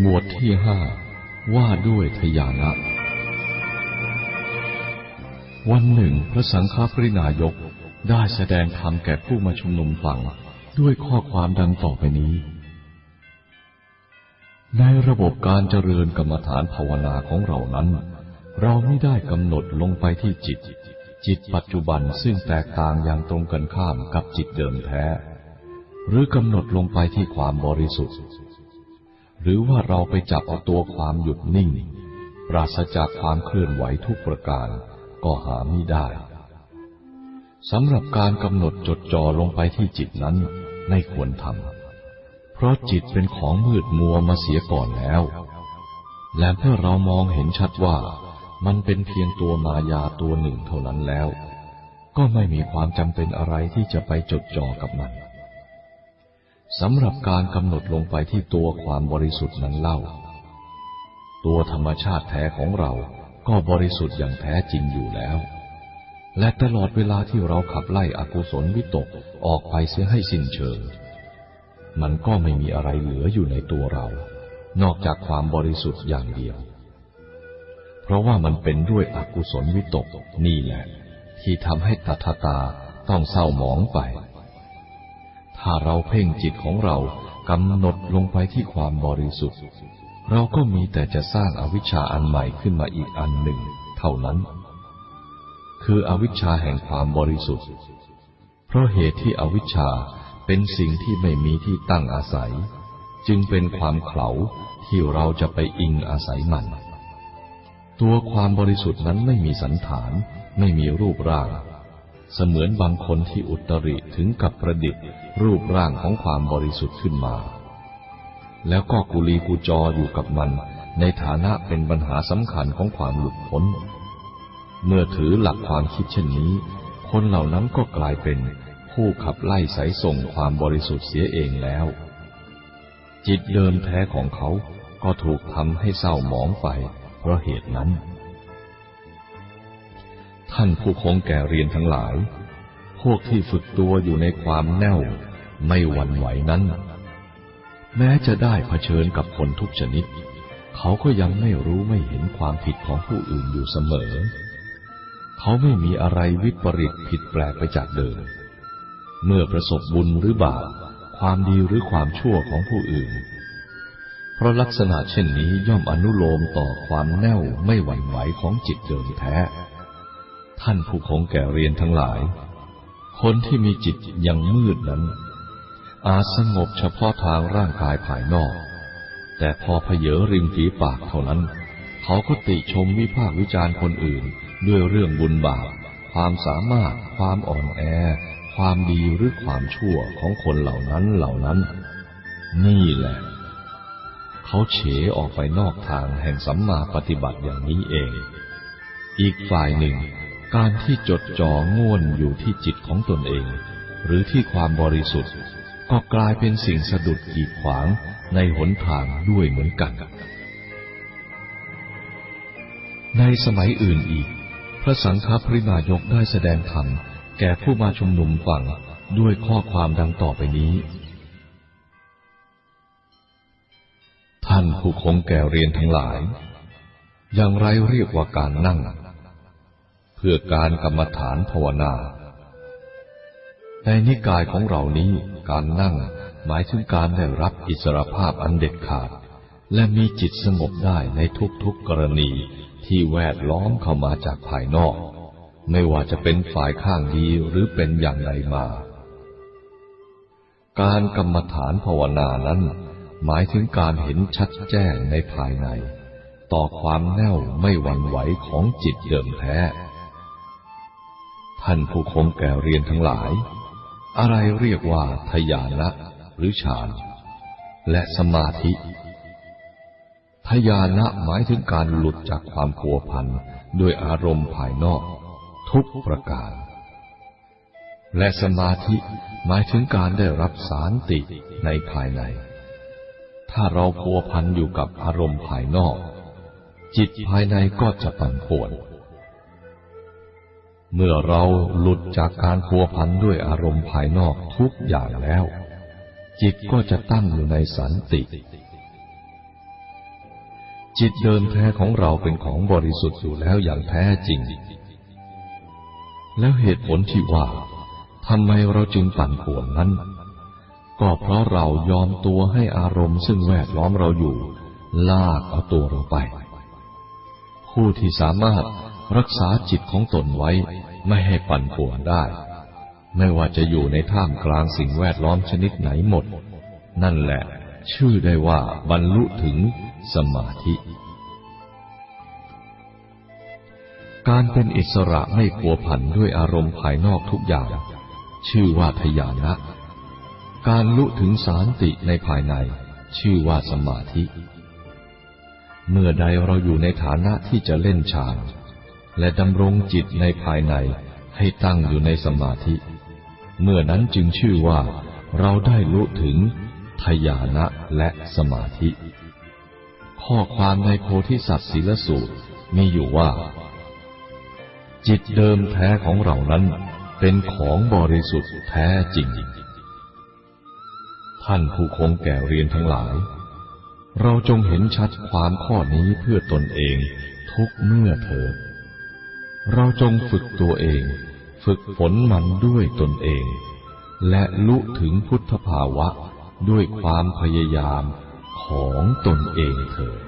หมวดที่ห้าว่าด้วยทยานะ วันหนึ่งพระสังฆปรินายกได้แสดงธรรมแก่ผู้มาชุมนุมฟังด้วยข้อความดังต่อไปนี้ ในระบบการเจริญกรรมฐานภาวนาของเรานั้น เราไม่ได้กำหนดลงไปที่จิต จิตปัจจุบันซึ่งแตกต่างอย่างตรงกันข้ามกับจิตเดิมแท้ หรือกำหนดลงไปที่ความบริสุทธิ์ หรือว่าเราไปจับเอาตัวความหยุดนิ่ง ปราศจากความเคลื่อนไหวทุกประการก็หาไม่ได้สำหรับการกำหนดจดจ่อลงไปที่จิตนั้นไม่ควรทำเพราะจิตเป็นของมืดมัวมาเสียก่อนแล้ว และเมื่อเรามองเห็นชัดว่ามันเป็นเพียงตัวมายาตัวหนึ่งเท่านั้นแล้ว ก็ไม่มีความจำเป็นอะไรที่จะไปจดจ่อกับมัน สำหรับการกำหนดลงไปที่ตัวความบริสุทธิ์นั้นเล่า ตัวธรรมชาติแท้ของเราก็บริสุทธิ์อย่างแท้จริงอยู่แล้ว และตลอดเวลาที่เราขับไล่อกุศลวิตกออกไปเสียให้สิ้นเชิง มันก็ไม่มีอะไรเหลืออยู่ในตัวเรา นอกจากความบริสุทธิ์อย่างเดียว เพราะว่ามันเป็นด้วยอกุศลวิตกนี่แหละ ที่ทำให้ตัทตาต้องเศร้าหมองไป ถ้าเราเพ่งจิตของเรากำหนดลงไปที่ความบริสุทธิ์ เราก็มีแต่จะสร้างอาวิชชาอันใหม่ขึ้นมาอีกอันหนึ่ง เท่านั้น คืออวิชชาแห่งความบริสุทธิ์ เพราะเหตุที่อวิชชาเป็นสิ่งที่ไม่มีที่ตั้งอาศัย จึงเป็นความเขลาที่เราจะไปอิงอาศัยมัน ตัวความบริสุทธิ์นั้นไม่มีสันฐาน ไม่มีรูปร่าง เสมือนบางคนที่อุตริถึงกับประดิษฐ์ รูปร่างของความบริสุทธิ์ขึ้นมา แล้วก็กุลีกุจออยู่กับมัน ในฐานะเป็นปัญหาสำคัญของความหลุดพ้น เมื่อถือหลักความคิดเช่นนี้ คนเหล่านั้นก็กลายเป็นผู้ขับไล่สายส่งความบริสุทธิ์เสียเองแล้ว จิตเดิมแท้ของเขาก็ถูกทำให้เศร้าหมองไปเพราะเหตุนั้น ท่านผู้คงแก่เรียนทั้งหลาย พวกที่ฝึกตัวอยู่ในความแน่ว ไม่หวั่นไหวนั้น แม้จะได้เผชิญกับคนทุกชนิด เขาก็ยังไม่รู้ไม่เห็นความผิดของผู้อื่นอยู่เสมอ เขาไม่มีอะไรวิปริตผิดแปลกไปจากเดิม เมื่อประสบบุญหรือบาป ความดีหรือความชั่วของผู้อื่น เพราะลักษณะเช่นนี้ย่อมอนุโลมต่อความแน่วไม่หวั่นไหวของจิตเดิมแท้ ท่านผู้คงแก่เรียนทั้งหลาย คนที่มีจิตยังมืดนั้น อาจสงบเฉพาะทางร่างกายภายนอก แต่พอเพเยอริมฝีปากเท่านั้น เขาก็ติชมวิพากษ์วิจารณ์คนอื่นด้วยเรื่องบุญบาป ความสามารถ ความอ่อนแอ ความดีหรือความชั่วของคนเหล่านั้นเหล่านั้น นี่แหละ เขาเฉออกไปนอกทางแห่งสัมมาปฏิบัติอย่างนี้เอง อีกฝ่ายหนึ่ง การที่จดจ่อง่วนอยู่ที่จิตของตนเอง หรือที่ความบริสุทธิ์ ก็กลายเป็นสิ่งสะดุดกีดขวางในหนทางด้วยเหมือนกัน ในสมัยอื่นอีก พระสังฆปรินายกได้แสดงธรรมแก่ผู้มาชุมนุมฟังด้วยข้อความดังต่อไปนี้ ท่านผู้คงแก่เรียนทั้งหลาย อย่างไรเรียกว่าการนั่ง เพื่อการกรรมฐานภาวนา ในนิกายของเรานี้การนั่งหมายถึงการได้รับอิสรภาพอันเด็ดขาด และมีจิตสงบได้ในทุกๆกรณีที่แวดล้อมเข้ามาจากภายนอก ไม่ว่าจะเป็นฝ่ายข้างดีหรือเป็นอย่างใดมา การกรรมฐานภาวนานั้น หมายถึงการเห็นชัดแจ้งในภายใน ต่อความแน่วไม่หวั่นไหวของจิตเดิมแท้ ท่านผู้คงแก่เรียนทั้งหลาย อะไรเรียกว่าทยานะหรือฌาน และสมาธิ ทยานะหมายถึงการหลุดจากความผัวพันด้วยอารมณ์ภายนอก ทุกประการ และสมาธิหมายถึงการได้รับสารติในภายใน ถ้าเราผัวพันอยู่กับอารมณ์ภายนอก จิตภายในก็จะปั่นป่วน เมื่อเราหลุดจากการผัวพันด้วยอารมณ์ภายนอกทุกอย่างแล้ว จิตก็จะตั้งอยู่ในสันติ จิตเดิมแท้ของเราเป็นของบริสุทธิ์อยู่แล้วอย่างแท้จริง แล้วเหตุผลที่ว่าทำไมเราจึงปั่นป่วนนั้น ก็เพราะเรายอมตัวให้อารมณ์ซึ่งแวดล้อมเราอยู่ ลากเอาตัวเราไป ผู้ที่สามารถ รักษาจิตของตนไว้ไม่ให้ปั่นป่วนได้ ไม่ว่าจะอยู่ในท่ามกลางสิ่งแวดล้อมชนิดไหนหมด นั่นแหละ ชื่อได้ว่าบรรลุถึงสมาธิ การเป็นอิสระไม่ผัวพันด้วยอารมณ์ภายนอกทุกอย่าง ชื่อว่าทยานะ การลุถึงสารติในภายใน ชื่อว่าสมาธิ เมื่อใดเราอยู่ในฐานะที่จะเล่นฌาน และดำรงจิตในภายในให้ตั้งอยู่ในสมาธิ เมื่อนั้นจึงชื่อว่าเราได้ลุถึงทยานะและสมาธิ ข้อความในโพธิสัตว์ศีลสูตรมีอยู่ว่า จิตเดิมแท้ของเรานั้นเป็นของบริสุทธิ์แท้จริง ท่านผู้คงแก่เรียนทั้งหลาย เราจงเห็นชัดความข้อนี้เพื่อตนเองทุกเมื่อเถิด เราจงฝึกตัวเอง ฝึกฝนมันด้วยตนเอง และลุถึงพุทธภาวะด้วยความพยายามของตนเองเถิด